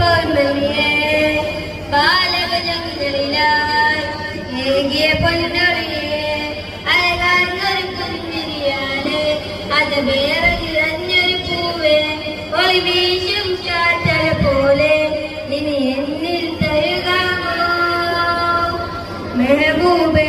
പൗർണമിയെ ബാലകജങ്ങളിലായി ഏകിയ പൊന്നൊളിയെ അഴകാർന്നൊരു കുഞ്ഞിരിയാലെ അത് വേറെ നിറഞ്ഞൊരു പൂവേ ഒളി വീശും ചാറ്റല പോലെ നിന്നെ എന്നിൽ തരുകാമോ? മെഹബൂബേ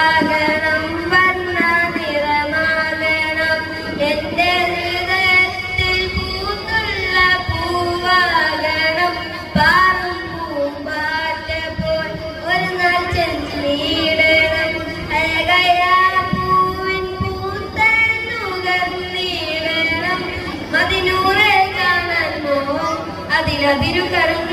അതിലതിരു കടന്നൊരു